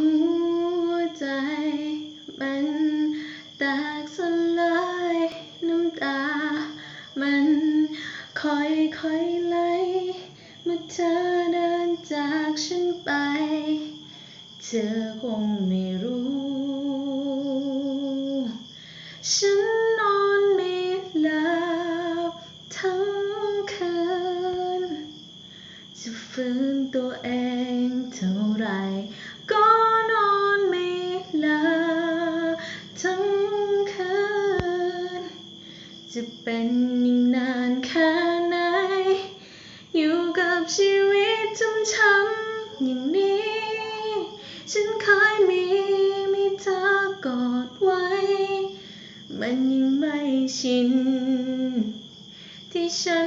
หัวใจมันแตกสลายน้ำตา มันค่อยๆไหลเมื่อเธอเดินจากฉันไป เธอคงไม่รู้ ฉันนอนไม่หลับทั้งคืนจะฟื้นตัวเองเท่าไหร จะเป็นอีกนานแค่ไหน อยู่กับชีวิตช้ำๆอย่างนี้ ฉันเคยมีมีเธอกอดไว้ มันยังไม่ชิน ที่ฉัน